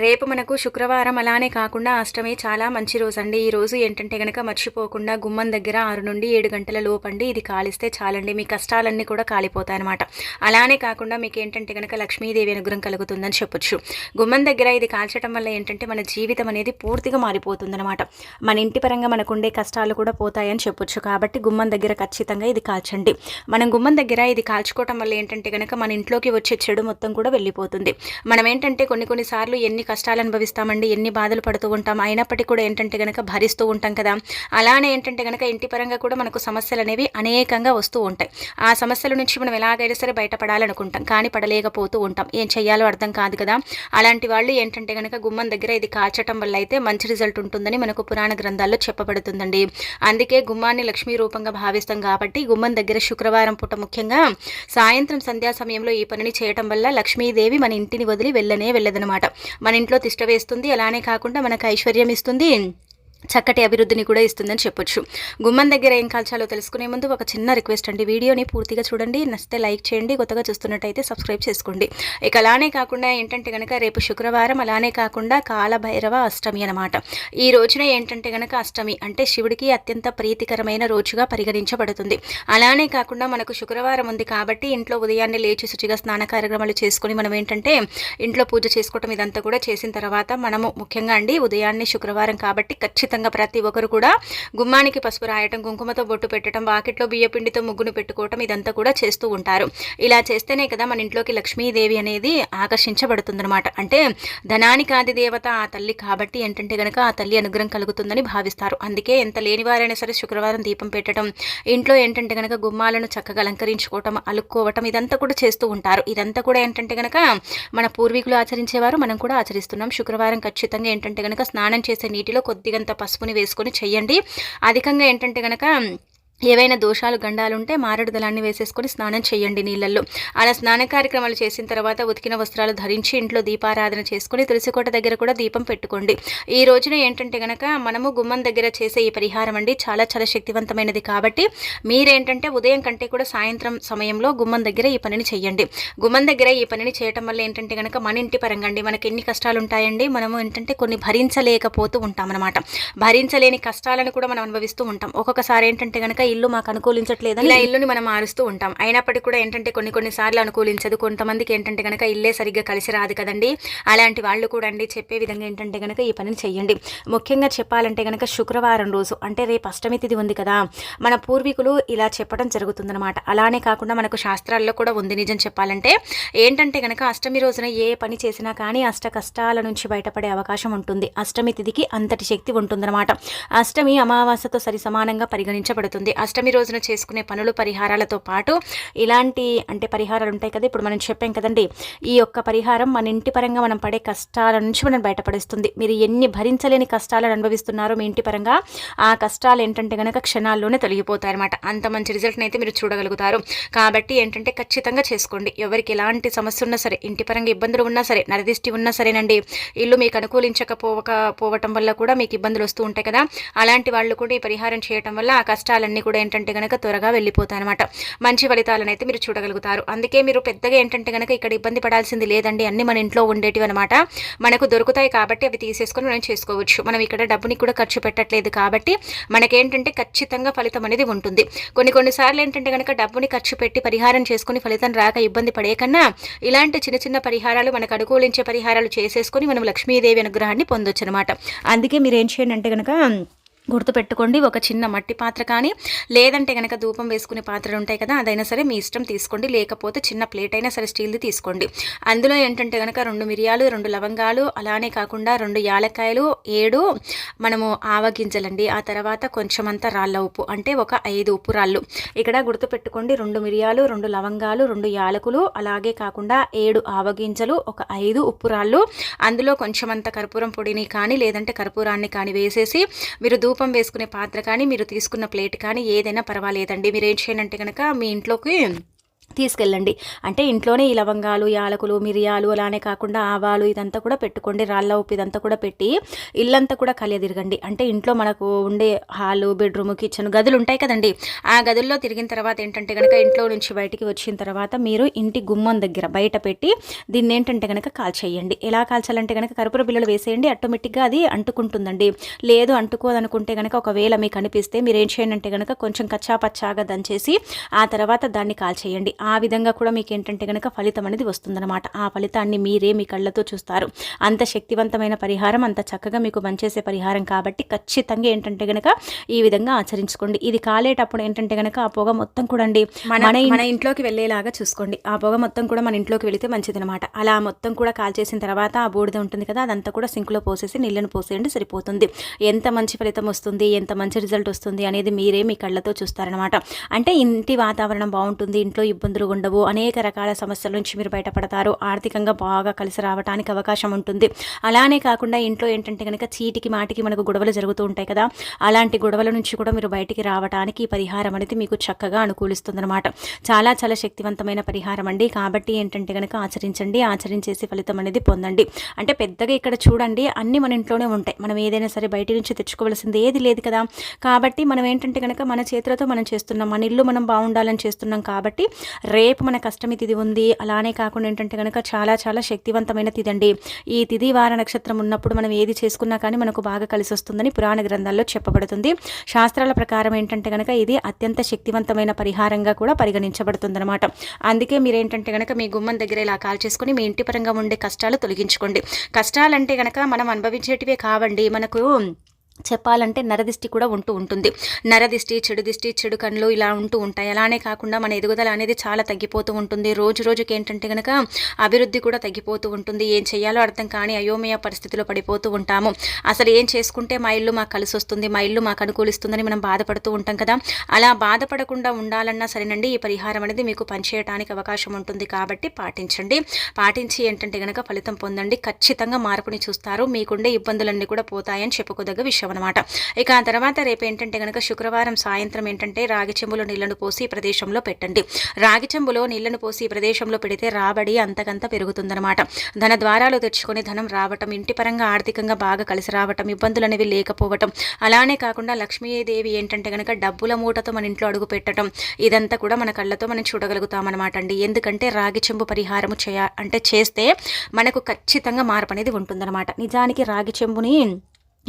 రేపు మనకు శుక్రవారం అలానే కాకుండా అష్టమి చాలా మంచి రోజు అండి ఈ రోజు ఏంటంటే గనక మర్చిపోకుండా గుమ్మం దగ్గర ఆరు నుండి ఏడు గంటల లోపండి. ఇది కాలిస్తే చాలండి. మీ కష్టాలన్నీ కూడా కాలిపోతాయి అనమాట అలానే కాకుండా మీకు ఏంటంటే గనక లక్ష్మీదేవి అనుగ్రహం కలుగుతుందని చెప్పొచ్చు. గుమ్మం దగ్గర ఇది కాల్చడం వల్ల ఏంటంటే మన జీవితం అనేది పూర్తిగా మారిపోతుందనమాట మన ఇంటి పరంగా మనకు ఉండే కష్టాలు కూడా పోతాయని చెప్పొచ్చు. కాబట్టి గుమ్మం దగ్గర ఖచ్చితంగా ఇది కాల్చండి. మనం గుమ్మం దగ్గర ఇది కాల్చుకోవటం వల్ల ఏంటంటే గనక మన ఇంట్లోకి వచ్చే చెడు మొత్తం కూడా వెళ్ళిపోతుంది. మనం ఏంటంటే కొన్ని కొన్నిసార్లు ఎన్ని కష్టాలు అనుభవిస్తామండి ఎన్ని బాధలు పడుతూ ఉంటాం అయినప్పటికీ కూడా ఏంటంటే కనుక భరిస్తూ ఉంటాం కదా. అలానే ఏంటంటే కనుక ఇంటి పరంగా కూడా మనకు సమస్యలు అనేవి అనేకంగా వస్తూ ఉంటాయి. ఆ సమస్యల నుంచి మనం ఎలాగైనా సరే బయటపడాలనుకుంటాం కానీ పడలేకపోతూ ఉంటాం. ఏం చేయాలో అర్థం కాదు కదా. అలాంటి వాళ్ళు ఏంటంటే కనుక గుమ్మం దగ్గర ఇది కాల్చటం వల్ల అయితే మంచి రిజల్ట్ ఉంటుందని మనకు పురాణ గ్రంథాల్లో చెప్పబడుతుందండి. అందుకే గుమ్మాన్ని లక్ష్మీ రూపంగా భావిస్తాం కాబట్టి గుమ్మం దగ్గర శుక్రవారం పూట ముఖ్యంగా సాయంత్రం సంధ్యా సమయంలో ఈ పనిని చేయటం వల్ల లక్ష్మీదేవి మన ఇంటిని వదిలి వెళ్ళనే వెళ్ళదనమాట మన మన ఇంట్లో తిష్ట వేస్తుంది. అలానే కాకుండా మనకు ఐశ్వర్యం ఇస్తుంది. చక్కటి అభివృద్ధిని కూడా ఇస్తుందని చెప్పొచ్చు. గుమ్మం దగ్గర ఏం కాల్చాలో తెలుసుకునే ముందు ఒక చిన్న రిక్వెస్ట్ అండి. వీడియోని పూర్తిగా చూడండి. నచ్చితే లైక్ చేయండి. కొత్తగా చూస్తున్నట్టయితే సబ్స్క్రైబ్ చేసుకోండి. ఇక అలానే కాకుండా ఏంటంటే కనుక రేపు శుక్రవారం అలానే కాకుండా కాలభైరవ అష్టమి అనమాట ఈ రోజున ఏంటంటే కనుక అష్టమి అంటే శివుడికి అత్యంత ప్రీతికరమైన రోజుగా పరిగణించబడుతుంది. అలానే కాకుండా మనకు శుక్రవారం ఉంది కాబట్టి ఇంట్లో ఉదయాన్నే లేచి శుచిగా స్నాన కార్యక్రమాలు చేసుకుని మనం ఏంటంటే ఇంట్లో పూజ చేసుకోవటం ఇదంతా కూడా చేసిన తర్వాత మనము ముఖ్యంగా అండి ఉదయాన్నే శుక్రవారం కాబట్టి ఖచ్చితంగా ఖచ్చితంగా ప్రతి ఒక్కరు కూడా గుమ్మానికి పసుపు రాయటం కుంకుమతో బొట్టు పెట్టడం వాకిట్లో బియ్యపిండితో ముగ్గును పెట్టుకోవటం ఇదంతా కూడా చేస్తూ ఉంటారు. ఇలా చేస్తేనే కదా మన ఇంట్లోకి లక్ష్మీదేవి అనేది ఆకర్షించబడుతుందనమాట అంటే ధనానికి ఆది దేవత ఆ తల్లి కాబట్టి ఏంటంటే గనక ఆ తల్లి అనుగ్రహం కలుగుతుందని భావిస్తారు. అందుకే ఎంత లేని వారైనా సరే శుక్రవారం దీపం పెట్టడం ఇంట్లో ఏంటంటే గనక గుమ్మాలను చక్కగా అలంకరించుకోవటం అలుక్కోవటం ఇదంతా కూడా చేస్తూ ఉంటారు. ఇదంతా కూడా ఏంటంటే గనక మన పూర్వీకులు ఆచరించేవారు మనం కూడా ఆచరిస్తున్నాం. శుక్రవారం ఖచ్చితంగా ఏంటంటే గనక స్నానం చేసే నీటిలో కొద్దిగంత పసుపుని వేసుకొని చెయ్యండి. అధికంగా ఏంటంటే కనుక ఏవైనా దోషాలు గండాలు ఉంటే మారడు దళాన్ని వేసేసుకొని స్నానం చేయండి నీళ్ళల్లో. అలా స్నాన కార్యక్రమాలు చేసిన తర్వాత ఉతికిన వస్త్రాలు ధరించి ఇంట్లో దీపారాధన చేసుకుని తులసికోట దగ్గర కూడా దీపం పెట్టుకోండి. ఈ రోజున ఏంటంటే గనక మనము గుమ్మం దగ్గర చేసే ఈ పరిహారం అండి చాలా చాలా శక్తివంతమైనది కాబట్టి మీరేంటంటే ఉదయం కంటే కూడా సాయంత్రం సమయంలో గుమ్మం దగ్గర ఈ పనిని చేయండి. గుమ్మం దగ్గర ఈ పనిని చేయటం వల్ల ఏంటంటే గనక మన ఇంటి పరంగా అండి మనకి ఎన్ని కష్టాలు ఉంటాయండి మనము ఏంటంటే కొన్ని భరించలేకపోతూ ఉంటాం అనమాట భరించలేని కష్టాలను కూడా మనం అనుభవిస్తూ ఉంటాం. ఒక్కొక్కసారి ఏంటంటే గనక ఇల్లు మాకు అనుకూలించట్లేదని ఇలా ఇల్లుని మనం మారుస్తూ ఉంటాం. అయినప్పటికీ కూడా ఏంటంటే కొన్ని కొన్నిసార్లు అనుకూలించదు. కొంతమందికి ఏంటంటే కనుక ఇల్లే సరిగ్గా కలిసి రాదు కదండి. అలాంటి వాళ్ళు కూడా అండి చెప్పే విధంగా ఏంటంటే కనుక ఈ పనిని చెయ్యండి. ముఖ్యంగా చెప్పాలంటే కనుక శుక్రవారం రోజు అంటే రేపు అష్టమి తిథి ఉంది కదా మన పూర్వీకులు ఇలా చెప్పడం జరుగుతుందనమాట అలానే కాకుండా మనకు శాస్త్రాల్లో కూడా ఉంది నిజం చెప్పాలంటే. ఏంటంటే కనుక అష్టమి రోజున ఏ పని చేసినా కానీ అష్ట కష్టాల నుంచి బయటపడే అవకాశం ఉంటుంది. అష్టమి తిథికి అంతటి శక్తి ఉంటుందన్నమాట. అష్టమి అమావాస్యతో సరి సమానంగా పరిగణించబడుతుంది. అష్టమి రోజున చేసుకునే పనులు పరిహారాలతో పాటు ఇలాంటి అంటే పరిహారాలు ఉంటాయి కదా ఇప్పుడు మనం చెప్పాం కదండి ఈ యొక్క పరిహారం మన ఇంటి పరంగా మనం పడే కష్టాల నుంచి మనం బయటపడిస్తుంది. మీరు ఎన్ని భరించలేని కష్టాలను అనుభవిస్తున్నారో మీ ఇంటి పరంగా ఆ కష్టాలు ఏంటంటే కనుక క్షణాల్లోనే తొలగిపోతాయి అనమాట అంత మంచి రిజల్ట్ని అయితే మీరు చూడగలుగుతారు. కాబట్టి ఏంటంటే ఖచ్చితంగా చేసుకోండి. ఎవరికి ఎలాంటి సమస్య ఉన్నా సరే ఇంటి పరంగా ఇబ్బందులు ఉన్నా సరే నరదిష్టి ఉన్నా సరేనండి ఇల్లు మీకు అనుకూలించకపోవక పోవటం వల్ల కూడా మీకు ఇబ్బందులు వస్తూ ఉంటాయి కదా. అలాంటి వాళ్ళు కూడా ఈ పరిహారం చేయటం వల్ల ఆ కష్టాలన్నీ కూడా ఏంటంటే కనుక త్వరగా వెళ్ళిపోతాయి అనమాట మంచి ఫలితాలను అయితే మీరు చూడగలుగుతారు. అందుకే మీరు పెద్దగా ఏంటంటే కనుక ఇక్కడ ఇబ్బంది పడాల్సింది లేదండి. అన్ని మన ఇంట్లో ఉండేటివి అనమాట మనకు దొరుకుతాయి కాబట్టి అవి తీసేసుకొని మనం చేసుకోవచ్చు. మనం ఇక్కడ డబ్బుని కూడా ఖర్చు పెట్టట్లేదు కాబట్టి మనకేంటంటే ఖచ్చితంగా ఫలితం అనేది ఉంటుంది. కొన్ని కొన్నిసార్లు ఏంటంటే కనుక డబ్బుని ఖర్చు పెట్టి పరిహారం చేసుకుని ఫలితం రాక ఇబ్బంది పడే కన్నా ఇలాంటి చిన్న చిన్న పరిహారాలు మనకు అనుకూలించే పరిహారాలు చేసేసుకొని మనం లక్ష్మీదేవి అనుగ్రహాన్ని పొందొచ్చు అనమాట అందుకే మీరు ఏం చేయండి అంటే కనుక గుర్తుపెట్టుకోండి ఒక చిన్న మట్టి పాత్ర కానీ లేదంటే కనుక ధూపం వేసుకునే పాత్రలు ఉంటాయి కదా అదైనా సరే మీ ఇష్టం తీసుకోండి లేకపోతే చిన్న ప్లేట్ అయినా సరే స్టీల్ది తీసుకోండి. అందులో ఏంటంటే కనుక రెండు మిరియాలు రెండు లవంగాలు అలానే కాకుండా రెండు యాలక్కాయలు ఏడు మనము ఆవగింజలండి ఆ తర్వాత కొంచెం అంతా రాళ్ళ ఉప్పు అంటే ఒక ఐదు ఉప్పు రాళ్ళు. ఇక్కడ గుర్తుపెట్టుకోండి రెండు మిరియాలు రెండు లవంగాలు రెండు యాలకులు అలాగే కాకుండా ఏడు ఆవగింజలు ఒక ఐదు ఉప్పు రాళ్ళు. అందులో కొంచెం అంత కర్పూరం పొడిని కానీ లేదంటే కర్పూరాన్ని కానీ వేసేసి మీరు ధూపం వేసుకునే పాత్ర కానీ మీరు తీసుకున్న ప్లేట్ కానీ ఏదైనా పర్వాలేదండి. మీరు ఏం చేయనంటే కనుక మీ ఇంట్లోకి తీసుకెళ్ళండి. అంటే ఇంట్లోనే ఈ లవంగాలు యాలకులు మిరియాలు అలానే కాకుండా ఆవాలు ఇదంతా కూడా పెట్టుకోండి. రాళ్ళ ఉప్పు ఇదంతా కూడా పెట్టి ఇల్లంతా కూడా కలియదిరగండి. అంటే ఇంట్లో మనకు ఉండే హాలు బెడ్రూమ్ కిచెన్ గదులు ఉంటాయి కదండి. ఆ గదుల్లో తిరిగిన తర్వాత ఏంటంటే కనుక ఇంట్లో నుంచి బయటికి వచ్చిన తర్వాత మీరు ఇంటి గుమ్మం దగ్గర బయట పెట్టి దీన్ని ఏంటంటే కనుక కాల్చేయండి. ఎలా కాల్చాలంటే కనుక కర్పూర బిల్లలు వేసేయండి. ఆటోమేటిక్గా అది అంటుకుంటుందండి. లేదు అంటుకోదనుకుంటే కనుక ఒకవేళ మీకు అనిపిస్తే మీరు ఏం చేయండి అంటే కనుక కొంచెం కచ్చాపచ్చాగా దంచేసి ఆ తర్వాత దాన్ని కాల్చేయండి. ఆ విధంగా కూడా మీకు ఏంటంటే కనుక ఫలితం అనేది వస్తుందన్నమాట. ఆ ఫలితాన్ని మీరే మీ కళ్ళతో చూస్తారు. అంత శక్తివంతమైన పరిహారం అంత చక్కగా మీకు పనిచేసే పరిహారం కాబట్టి ఖచ్చితంగా ఏంటంటే కనుక ఈ విధంగా ఆచరించుకోండి. ఇది కాలేటప్పుడు ఏంటంటే కనుక ఆ పొగ మొత్తం కూడా అండి మన మన ఇంట్లోకి వెళ్ళేలాగా చూసుకోండి. ఆ పొగ మొత్తం కూడా మన ఇంట్లోకి వెళితే మంచిదనమాట అలా మొత్తం కూడా కాల్చేసిన తర్వాత ఆ బూడిద ఉంటుంది కదా అదంతా కూడా సింక్లో పోసేసి నీళ్ళను పోసేయండి సరిపోతుంది. ఎంత మంచి ఫలితం వస్తుంది ఎంత మంచి రిజల్ట్ వస్తుంది అనేది మీరే మీ కళ్ళతో చూస్తారనమాట అంటే ఇంటి వాతావరణం బాగుంటుంది ఇంట్లో ఇబ్బందులు ఉండవు అనేక రకాల సమస్యల నుంచి మీరు బయటపడతారు. ఆర్థికంగా బాగా కలిసి రావడానికి అవకాశం ఉంటుంది. అలానే కాకుండా ఇంట్లో ఏంటంటే కనుక చీటికి మాటికి మనకు గొడవలు జరుగుతూ ఉంటాయి కదా. అలాంటి గొడవల నుంచి కూడా మీరు బయటికి రావడానికి ఈ పరిహారం అనేది మీకు చక్కగా అనుకూలిస్తుందన్నమాట. చాలా చాలా శక్తివంతమైన పరిహారం అండి. కాబట్టి ఏంటంటే కనుక ఆచరించండి. ఆచరించేసి ఫలితం అనేది పొందండి. అంటే పెద్దగా ఇక్కడ చూడండి అన్నీ మన ఇంట్లోనే ఉంటాయి. మనం ఏదైనా సరే బయట నుంచి తెచ్చుకోవాల్సింది ఏది లేదు కదా. కాబట్టి మనం ఏంటంటే కనుక మన చేతులతో మనం చేస్తున్నాం. మన ఇల్లు మనం బాగుండాలని చేస్తున్నాం కాబట్టి రేపు మన కష్టమి తిథి ఉంది. అలానే కాకుండా ఏంటంటే కనుక చాలా చాలా శక్తివంతమైన తిథి అండి ఈ తిథి వార నక్షత్రం ఉన్నప్పుడు మనం ఏది చేసుకున్నా కానీ మనకు బాగా కలిసి వస్తుందని పురాణ గ్రంథాల్లో చెప్పబడుతుంది. శాస్త్రాల ప్రకారం ఏంటంటే కనుక ఇది అత్యంత శక్తివంతమైన పరిహారంగా కూడా పరిగణించబడుతుంది అనమాట అందుకే మీరు ఏంటంటే కనుక మీ గుమ్మం దగ్గర ఇలా కాల్ చేసుకుని మీ ఇంటి పరంగా ఉండే కష్టాలు తొలగించుకోండి. కష్టాలంటే కనుక మనం అనుభవించేటివే కావండి. మనకు చెప్పాలంటే నరదిష్టి కూడా ఉంటూ ఉంటుంది. నరదిష్టి చెడు దిష్టి చెడు కళ్ళు ఇలా ఉంటూ ఉంటాయి. అలానే కాకుండా మన ఎదుగుదల అనేది చాలా తగ్గిపోతూ ఉంటుంది. రోజు రోజుకి ఏంటంటే కనుక అభివృద్ధి కూడా తగ్గిపోతూ ఉంటుంది. ఏం చేయాలో అర్థం కానీ అయోమయ పరిస్థితిలో పడిపోతూ ఉంటాము. అసలు ఏం చేసుకుంటే మా ఇల్లు మాకు కలిసి వస్తుంది మా ఇల్లు మాకు అనుకూలిస్తుందని మనం బాధపడుతూ ఉంటాం కదా. అలా బాధపడకుండా ఉండాలన్నా సరేనండి ఈ పరిహారం అనేది మీకు పనిచేయడానికి అవకాశం ఉంటుంది కాబట్టి పాటించండి. పాటించి ఏంటంటే కనుక ఫలితం పొందండి. ఖచ్చితంగా మార్పుని చూస్తారు. మీకుండే ఇబ్బందులన్నీ కూడా పోతాయని చెప్పుకోదగ్గ విషయం. విషయం అనమాట ఇక ఆ తర్వాత రేపు ఏంటంటే కనుక శుక్రవారం సాయంత్రం ఏంటంటే రాగి చెంబులో నీళ్ళను పోసి ప్రదేశంలో పెట్టండి. రాగి చెంబులో నీళ్ళను పోసి ప్రదేశంలో పెడితే రాబడి అంతకంత పెరుగుతుందనమాట ధన ద్వారాలు తెచ్చుకొని ధనం రావటం ఇంటి పరంగా ఆర్థికంగా బాగా కలిసి రావటం ఇబ్బందులు అనేవి లేకపోవటం అలానే కాకుండా లక్ష్మీదేవి ఏంటంటే కనుక డబ్బుల మూటతో మన ఇంట్లో అడుగు పెట్టడం ఇదంతా కూడా మన కళ్ళతో మనం చూడగలుగుతామన్నమాట అండి. ఎందుకంటే రాగి చెంబు పరిహారము చేయ అంటే చేస్తే మనకు ఖచ్చితంగా మార్పు అనేది ఉంటుందన్నమాట. నిజానికి రాగి చెంబుని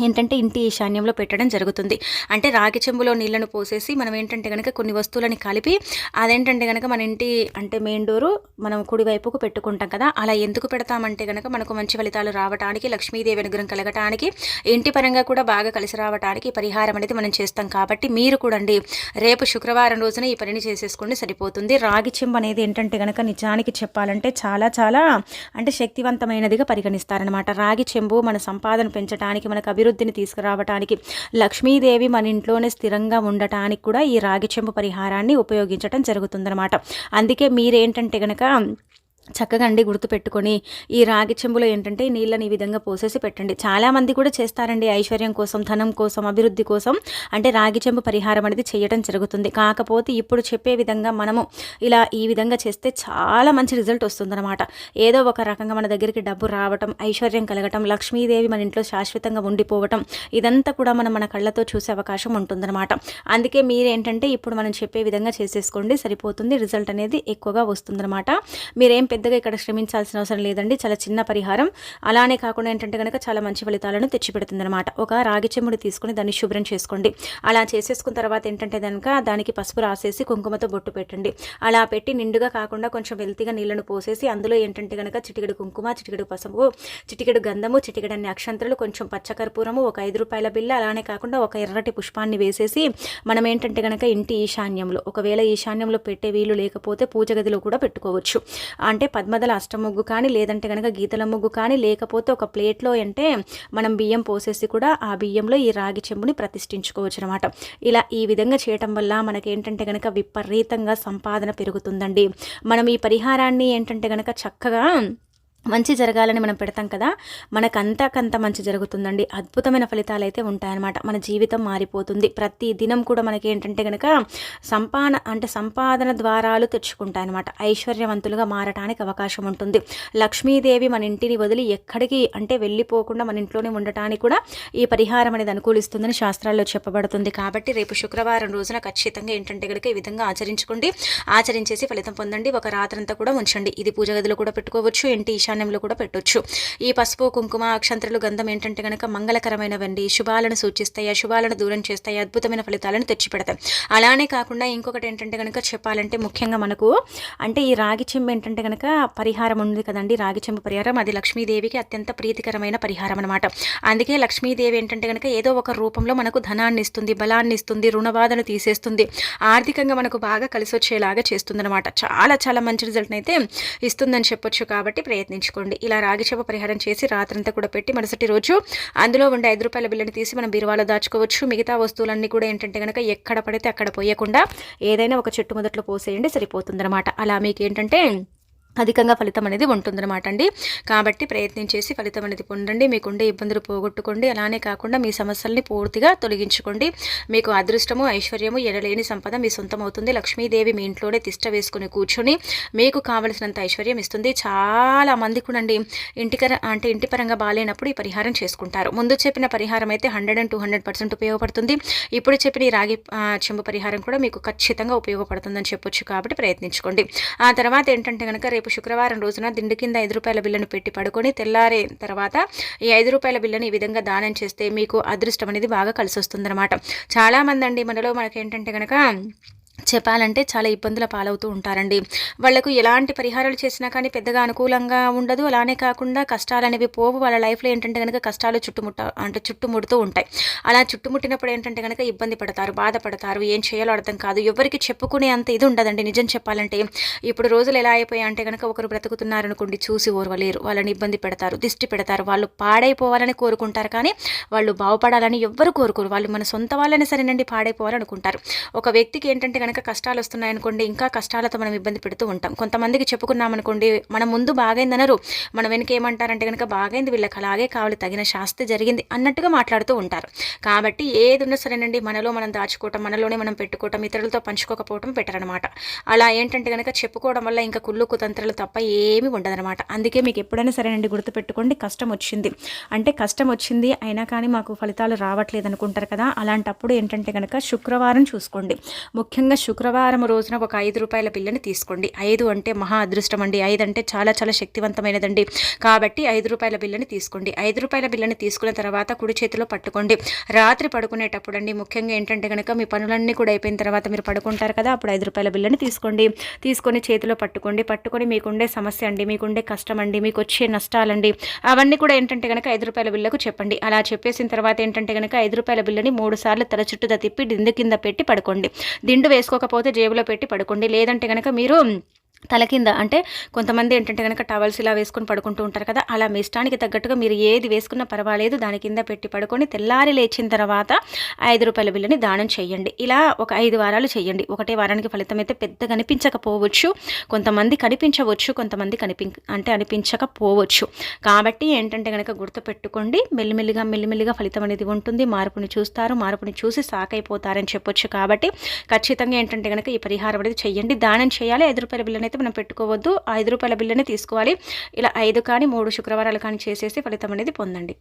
ఏంటంటే ఇంటి ఈశాన్యంలో పెట్టడం జరుగుతుంది. అంటే రాగి చెంబులో నీళ్ళను పోసేసి మనం ఏంటంటే కనుక కొన్ని వస్తువులని కలిపి అదేంటంటే కనుక మన ఇంటి అంటే మెయిన్ డోరు మనం కుడివైపుకు పెట్టుకుంటాం కదా అలా ఎందుకు పెడతామంటే కనుక మనకు మంచి ఫలితాలు రావడానికి లక్ష్మీదేవి అనుగ్రహం కలగటానికి ఇంటి పరంగా కూడా బాగా కలిసి రావడానికి పరిహారం అనేది మనం చేస్తాం కాబట్టి మీరు కూడా అండి రేపు శుక్రవారం రోజున ఈ పనిని చేసేసుకోండి సరిపోతుంది. రాగి చెంబు అనేది ఏంటంటే కనుక నిజానికి చెప్పాలంటే చాలా చాలా అంటే శక్తివంతమైనదిగా పరిగణిస్తారనమాట రాగి చెంబు మన సంపాదన పెంచడానికి మనకు అభివృద్ధి అభివృద్ధిని తీసుకురావడానికి లక్ష్మీదేవి మన ఇంట్లోనే స్థిరంగా ఉండటానికి కూడా ఈ రాగి చెంపు పరిహారాన్ని ఉపయోగించడం జరుగుతుందన్నమాట. అందుకే మీరేంటంటే కనుక చక్కగా అండి గుర్తుపెట్టుకొని ఈ రాగి చెంబులో ఏంటంటే నీళ్ళని ఈ విధంగా పోసేసి పెట్టండి. చాలామంది కూడా చేస్తారండి ఐశ్వర్యం కోసం ధనం కోసం అభివృద్ధి కోసం. అంటే రాగి చెంబు పరిహారం అనేది చేయడం జరుగుతుంది. కాకపోతే ఇప్పుడు చెప్పే విధంగా మనము ఇలా ఈ విధంగా చేస్తే చాలా మంచి రిజల్ట్ వస్తుందన్నమాట. ఏదో ఒక రకంగా మన దగ్గరికి డబ్బు రావటం ఐశ్వర్యం కలగటం లక్ష్మీదేవి మన ఇంట్లో శాశ్వతంగా ఉండిపోవటం ఇదంతా కూడా మనం మన కళ్ళతో చూసే అవకాశం ఉంటుందన్నమాట. అందుకే మీరేంటంటే ఇప్పుడు మనం చెప్పే విధంగా చేసేసుకోండి సరిపోతుంది రిజల్ట్ అనేది ఎక్కువగా వస్తుందన్నమాట. మీరేం పెద్దగా ఇక్కడ శ్రమించాల్సిన అవసరం లేదండి. చాలా చిన్న పరిహారం. అలానే కాకుండా ఏంటంటే కనుక చాలా మంచి ఫలితాలను తెచ్చిపెడుతుందన్నమాట. ఒక రాగి చెమ్ముడు తీసుకొని దాన్ని శుభ్రం చేసుకోండి. అలా చేసేసుకున్న తర్వాత ఏంటంటే కనుక దానికి పసుపు రాసేసి కుంకుమతో బొట్టు పెట్టండి. అలా పెట్టి నిండుగా కాకుండా కొంచెం వెల్తిగా నీళ్ళను పోసేసి అందులో ఏంటంటే కనుక చిటికెడు కుంకుమ చిటికెడు పసుపు చిటికెడు గంధము చిటికెడన్ని అక్షంతలు కొంచెం పచ్చకర్పూరము ఒక ఐదు రూపాయల బిల్ల అలానే కాకుండా ఒక ఎర్రటి పుష్పాన్ని వేసేసి మనం ఏంటంటే కనుక ఇంటి ఈశాన్యంలో ఒకవేళ ఈశాన్యంలో పెట్టే వీలు లేకపోతే పూజ గదిలో కూడా పెట్టుకోవచ్చు. అంటే అంటే పద్మదల అష్టముగ్గు కానీ లేదంటే కనుక గీతల ముగ్గు కానీ లేకపోతే ఒక ప్లేట్లో అంటే మనం బియ్యం పోసేసి కూడా ఆ బియ్యంలో ఈ రాగి చెంబుని ప్రతిష్ఠించుకోవచ్చు అనమాట ఇలా ఈ విధంగా చేయటం వల్ల మనకేంటంటే కనుక విపరీతంగా సంపాదన పెరుగుతుందండి. మనం ఈ పరిహారాన్ని ఏంటంటే కనుక చక్కగా మంచి జరగాలని మనం పెడతాం కదా మనకంతకంత మంచి జరుగుతుందండి. అద్భుతమైన ఫలితాలు అయితే ఉంటాయన్నమాట. మన జీవితం మారిపోతుంది. ప్రతి దినం కూడా మనకి ఏంటంటే కనుక సంపాదన అంటే సంపాదన ద్వారాలు తెచ్చుకుంటాయన్నమాట. ఐశ్వర్యవంతులుగా మారటానికి అవకాశం ఉంటుంది. లక్ష్మీదేవి మన ఇంటిని వదిలి ఎక్కడికి అంటే వెళ్ళిపోకుండా మన ఇంట్లోనే ఉండటానికి కూడా ఈ పరిహారం అనేది అనుకూలిస్తుందని శాస్త్రాల్లో చెప్పబడుతుంది. కాబట్టి రేపు శుక్రవారం రోజున ఖచ్చితంగా ఏంటంటే కనుక ఈ విధంగా ఆచరించుకోండి. ఆచరించేసి ఫలితం పొందండి. ఒక రాత్రంతా కూడా ఉంచండి. ఇది పూజ గదిలో కూడా పెట్టుకోవచ్చు. ఇంటి ఈశాన్య ఈశాన్యంలో కూడా పెట్టొచ్చు. ఈ పసుపు కుంకుమ అక్షంతరులు గంధం ఏంటంటే కనుక మంగళకరమైనవండి శుభాలను సూచిస్తాయి శుభాలను దూరం చేస్తాయి అద్భుతమైన ఫలితాలను తెచ్చిపెడతాయి. అలానే కాకుండా ఇంకొకటి ఏంటంటే కనుక చెప్పాలంటే ముఖ్యంగా మనకు అంటే ఈ రాగి చెంబు ఏంటంటే కనుక పరిహారం ఉంది కదండి రాగి చెంబు పరిహారం. అది లక్ష్మీదేవికి అత్యంత ప్రీతికరమైన పరిహారం అనమాట అందుకే లక్ష్మీదేవి ఏంటంటే కనుక ఏదో ఒక రూపంలో మనకు ధనాన్ని ఇస్తుంది బలాన్ని ఇస్తుంది రుణబాధను తీసేస్తుంది ఆర్థికంగా మనకు బాగా కలిసి వచ్చేలాగా చేస్తుందనమాట చాలా చాలా మంచి రిజల్ట్ అయితే ఇస్తుందని చెప్పొచ్చు కాబట్టి ప్రయత్నించి ఉంచుకోండి ఇలా రాగి చేప పరిహారం చేసి రాత్రంతా కూడా పెట్టి మరుసటి రోజు అందులో ఉండే ఐదు రూపాయల బిల్లుని తీసి మనం బీరువాలో దాచుకోవచ్చు. మిగతా వస్తువులన్నీ కూడా ఏంటంటే కనుక ఎక్కడ పడితే అక్కడ పోయకుండా ఏదైనా ఒక చెట్టు మొదట్లో పోసేయండి సరిపోతుందన్నమాట. అలా మీకు ఏంటంటే అధికంగా ఫలితం అనేది ఉంటుందన్నమాట అండి. కాబట్టి ప్రయత్నం చేసి ఫలితం అనేది పొందండి. మీకుండే ఇబ్బందులు పోగొట్టుకోండి. అలానే కాకుండా మీ సమస్యల్ని పూర్తిగా తొలగించుకోండి. మీకు అదృష్టము ఐశ్వర్యము ఎడలేని సంపద మీ సొంతం అవుతుంది లక్ష్మీదేవి మీ ఇంట్లోనే తిష్ట వేసుకుని కూర్చొని మీకు కావలసినంత ఐశ్వర్యం ఇస్తుంది. చాలా మంది కూడా అండి ఇంటికర అంటే ఇంటి పరంగా బాగాలేనప్పుడు ఈ పరిహారం చేసుకుంటారు. ముందు చెప్పిన పరిహారం అయితే hundred and two hundred percent ఉపయోగపడుతుంది. ఇప్పుడు చెప్పిన ఈ రాగి చెంబు పరిహారం కూడా మీకు ఖచ్చితంగా ఉపయోగపడుతుందని చెప్పొచ్చు కాబట్టి ప్రయత్నించుకోండి. ఆ తర్వాత ఏంటంటే కనుక రేపు రేపు శుక్రవారం రోజున దిండు కింద ఐదు రూపాయల బిల్లును పెట్టి పడుకొని తెల్లారే తర్వాత ఈ ఐదు రూపాయల బిల్లుని ఈ విధంగా దానం చేస్తే మీకు అదృష్టం అనేది బాగా కలిసి వస్తుందన్నమాట చాలామంది అండి మనలో మనకి ఏంటంటే కనుక చెప్పాలంటే చాలా ఇబ్బందుల పాలవుతూ ఉంటారండి. వాళ్ళకు ఎలాంటి పరిహారాలు చేసినా కానీ పెద్దగా అనుకూలంగా ఉండదు. అలానే కాకుండా కష్టాలు అనేవి పోవు. వాళ్ళ లైఫ్లో ఏంటంటే కనుక కష్టాలు చుట్టుముట్ట అంటే చుట్టుముడుతూ ఉంటాయి. అలా చుట్టుముట్టినప్పుడు ఏంటంటే కనుక ఇబ్బంది పడతారు బాధపడతారు ఏం చేయాలో అర్థం కాదు. ఎవరికి చెప్పుకునే అంత ఇది ఉండదండి. నిజం చెప్పాలంటే ఇప్పుడు రోజులు ఎలా అయిపోయాయి అంటే కనుక ఒకరు బ్రతుకుతున్నారనుకోండి చూసి ఓర్వలేరు. వాళ్ళని ఇబ్బంది పెడతారు దిష్టి పెడతారు. వాళ్ళు పాడైపోవాలని కోరుకుంటారు కానీ వాళ్ళు బాగుపడాలని ఎవ్వరు కోరుకోరు. వాళ్ళు మన సొంత వాళ్ళని సరేనండి పాడైపోవాలనుకుంటారు. ఒక వ్యక్తికి ఏంటంటే కనుక కష్టాలు వస్తున్నాయనుకోండి ఇంకా కష్టాలతో మనం ఇబ్బంది పెడుతూ ఉంటాం. కొంతమందికి చెప్పుకున్నామనుకోండి మన ముందు బాగైందనరు. మన వెనుక ఏమంటారంటే కనుక బాగైంది వీళ్ళకి అలాగే కావాలి తగిన శాస్తి జరిగింది అన్నట్టుగా మాట్లాడుతూ ఉంటారు. కాబట్టి ఏది ఉన్నా సరేనండి మనలో మనం దాచుకోవటం మనలోనే మనం పెట్టుకోవటం ఇతరులతో పంచుకోకపోవటం బెటర్ అనమాట అలా ఏంటంటే కనుక చెప్పుకోవడం వల్ల ఇంకా కుళ్ళు కుతంత్రాలు తప్ప ఏమీ ఉండదనమాట. అందుకే మీకు ఎప్పుడైనా సరేనండి గుర్తుపెట్టుకోండి కష్టం వచ్చింది. అంటే కష్టం వచ్చింది అయినా కానీ మాకు ఫలితాలు రావట్లేదు అనుకుంటారు కదా అలాంటప్పుడు ఏంటంటే కనుక శుక్రవారం చూసుకోండి. ముఖ్యంగా ముఖ్యంగా శుక్రవారం రోజున ఒక ఐదు రూపాయల బిల్లని తీసుకోండి. ఐదు అంటే మహా అదృష్టం అండి. ఐదు అంటే చాలా చాలా శక్తివంతమైనదండి. కాబట్టి ఐదు రూపాయల బిల్లని తీసుకోండి. ఐదు రూపాయల బిల్లని తీసుకున్న తర్వాత కుడి చేతిలో పట్టుకోండి. రాత్రి పడుకునేటప్పుడు అండి ముఖ్యంగా ఏంటంటే కనుక మీ పనులన్నీ కూడా అయిపోయిన తర్వాత మీరు పడుకుంటారు కదా అప్పుడు ఐదు రూపాయల బిల్లని తీసుకోండి. తీసుకొని చేతిలో పట్టుకోండి. పట్టుకొని మీకుండే సమస్య అండి మీకుండే కష్టం అండి మీకు వచ్చే నష్టాలండి. అవన్నీ కూడా ఏంటంటే కనుక ఐదు రూపాయల బిల్లకు చెప్పండి. అలా చెప్పేసిన తర్వాత ఏంటంటే కనుక ఐదు రూపాయల బిల్లని మూడు సార్లు తల చుట్టూ తిప్పి దిండు కింద పెట్టి పడుకోండి. దిండు వేసి వేసుకోకపోతే జేబులో పెట్టి పడుకోండి. లేదంటే కనుక మీరు తల కింద అంటే కొంతమంది ఏంటంటే కనుక టవల్స్ ఇలా వేసుకొని పడుకుంటూ ఉంటారు కదా అలా మీ ఇష్టానికి తగ్గట్టుగా మీరు ఏది వేసుకున్నా పర్వాలేదు దాని కింద పెట్టి పడుకొని తెల్లారి లేచిన తర్వాత ఐదు రూపాయల బిల్లుని దానం చేయండి. ఇలా ఒక ఐదు వారాలు చేయండి. ఒకటే వారానికి ఫలితం అయితే పెద్ద కనిపించకపోవచ్చు కొంతమంది కనిపించవచ్చు కొంతమంది కనిపి అంటే అనిపించకపోవచ్చు. కాబట్టి ఏంటంటే కనుక గుర్తుపెట్టుకోండి మెల్లిమెల్లిగా మెల్లిమెల్లిగా ఫలితం అనేది ఉంటుంది. మార్పుని చూస్తారు మార్పుని చూసి సాకైపోతారని చెప్పొచ్చు కాబట్టి ఖచ్చితంగా ఏంటంటే కనుక ఈ పరిహారం అనేది చెయ్యండి దానం చేయాలి ఐదు రూపాయల బిల్లుని అయితే మనం పెట్టుకోవద్దు. ఐదు రూపాయల బిల్లుని తీసుకోవాలి. ఇలా ఐదు కానీ మూడు శుక్రవారాలు కానీ చేసేసి ఫలితం అనేది పొందండి.